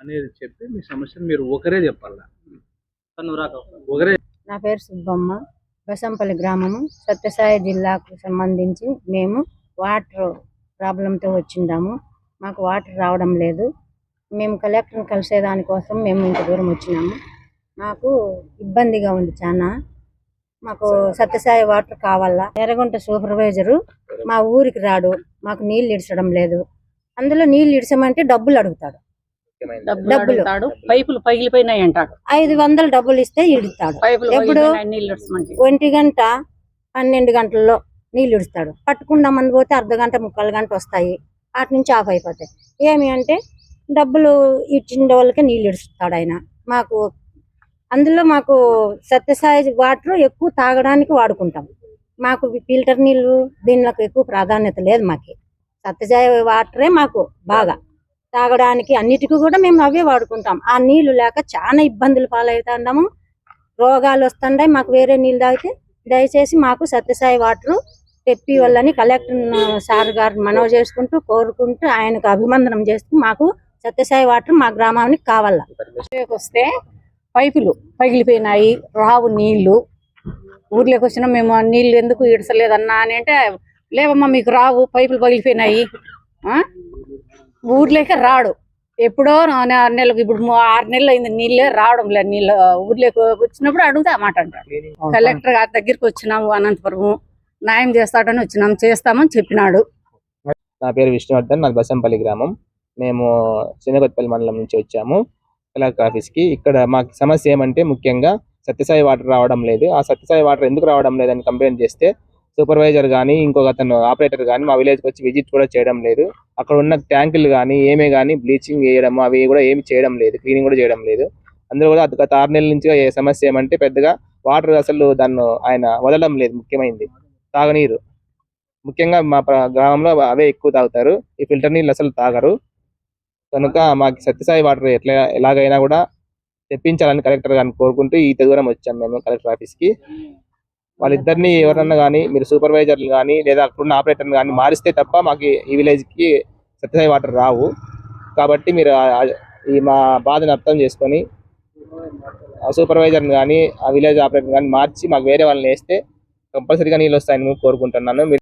అనేది చెప్పి మీ సమస్యను మీరు ఒకరే చెప్పాలా? ఒకరే నా పేరు సుబ్బమ్మ. బసంపల్లి గ్రామము. సత్యసాయి జిల్లాకు సంబంధించి మేము వాటర్ ప్రాబ్లంతో వచ్చిండాము మాకు వాటర్ రావడం లేదు. మేము కలెక్టర్ని కలిసేదానికోసం మేము ఇంత దూరం వచ్చినాము. మాకు ఇబ్బందిగా ఉంది చాలా మాకు సత్యసాయి వాటర్ కావాలా? ఎర్రగుంట సూపర్వైజరు మా ఊరికి రాడు. మాకు నీళ్ళు ఇడ్చడం లేదు. అందులో నీళ్ళు ఇడ్చమంటే డబ్బులు అడుగుతాడు. డబ్బులు పైపులు పగిలిపోయినాయి అంటాడు. ఐదు వందలు డబ్బులు ఇస్తే ఇడుతాడు. పైపులు ఎప్పుడు? ఒంటి గంట పన్నెండు గంటల్లో నీళ్ళు ఇడుస్తాడు. పట్టుకుందామని పోతే అర్ధ గంట ముక్కలు గంట వస్తాయి. అటు నుంచి ఆఫ్ అయిపోతాయి. ఏమి అంటే డబ్బులు ఇచ్చిన వాళ్ళకి నీళ్ళు ఇడుస్తాడు ఆయన. మాకు అందులో మాకు సత్యసాయి వాటర్ ఎక్కువ తాగడానికి వాడుకుంటాం. మాకు ఫిల్టర్ నీళ్ళు దీనిలోకి ఎక్కువ ప్రాధాన్యత లేదు మాకు. సత్యసాయి వాటరే మాకు బాగా. తాగడానికి అన్నిటికీ కూడా మేము అవే వాడుకుంటాం. ఆ నీళ్ళు లేక చాలా ఇబ్బందులు పాలవుతున్నాము రోగాలు వస్తుంటాయి. మాకు వేరే నీళ్ళు తాగితే దయచేసి మాకు సత్యసాయి వాటర్ తెప్పి వాళ్ళని కలెక్టర్ సార్ గారిని మనవి చేసుకుంటూ కోరుకుంటూ ఆయనకు అభిమందనం చేస్తూ మాకు సత్యసాయి వాటర్ మా గ్రామానికి కావాల? వస్తే పైపులు పగిలిపోయినాయి. రావు నీళ్ళు. ఊర్లోకి వచ్చినా మేము నీళ్ళు నీళ్ళు ఎందుకు ఇడసలేదన్నా అని అంటే లేవమ్మా మీకు రావు పైపులు పగిలిపోయినాయి. ఆ? ఊర్లోకి రాడు. ఎప్పుడో నా- నా- నెలకు ఇప్పుడు ఆరు నెలలు అయింది నీళ్ళే రావడం లేదు నీళ్ళు ఊర్లోకి వచ్చినప్పుడు అడుగుతా మాట అంటాడు కలెక్టర్ గారి దగ్గరికి వచ్చినాము అనంతపురము. న్యాయం చేస్తాడని వచ్చినాము చేస్తామని చెప్పినాడు. నా పేరు విష్ణువర్ధన్ నాది బసంపల్లి గ్రామం. మేము శనగొత్తపల్లి మండలం నుంచి వచ్చాము. కలెక్టర్ ఆఫీస్కి. ఇక్కడ మాకు సమస్య ఏమంటే ముఖ్యంగా సత్యసాయి వాటర్ రావడం లేదు. ఆ సత్యసాయి వాటర్ ఎందుకు రావడం లేదని కంప్లైంట్ చేస్తే సూపర్వైజర్ కానీ ఇంకొక అతను ఆపరేటర్ కానీ మా విలేజ్కి వచ్చి విజిట్ కూడా చేయడం లేదు. అక్కడ ఉన్న ట్యాంకులు కానీ ఏమే కానీ బ్లీచింగ్ వేయడం అవి కూడా ఏమి చేయడం లేదు. క్లీనింగ్ కూడా చేయడం లేదు. అందులో కూడా గత ఆరు నెలల నుంచి ఏ సమస్య ఏమంటే పెద్దగా వాటర్ అసలు దాన్ని ఆయన వదలడం లేదు. ముఖ్యమైనది తాగనీరు. ముఖ్యంగా మా గ్రామంలో అవే ఎక్కువ తాగుతారు. ఈ ఫిల్టర్ నీళ్ళు అసలు తాగరు. కనుక మాకు సత్యసాయి వాటర్ ఎట్లా ఎలాగైనా కూడా తెప్పించాలని కలెక్టర్ గారిని కోరుకుంటూ ఈ దూరం వచ్చాం మేము కలెక్టర్ ఆఫీస్కి వాళ్ళిద్దరిని ఎవరన్నా కానీ మీరు సూపర్వైజర్లు కానీ లేదా అక్కడున్న ఆపరేటర్ని కానీ మారిస్తే తప్ప మాకు ఈ విలేజ్కి సత్యసాయి వాటర్ రావు. కాబట్టి మీరు ఈ మా బాధను అర్థం చేసుకొని ఆ సూపర్వైజర్ని కానీ ఆ విలేజ్ ఆపరేటర్ని కానీ మార్చి మాకు వేరే వాళ్ళని వేస్తే కంపల్సరీగా నీళ్ళు వస్తాయని కోరుకుంటున్నాను. మీరు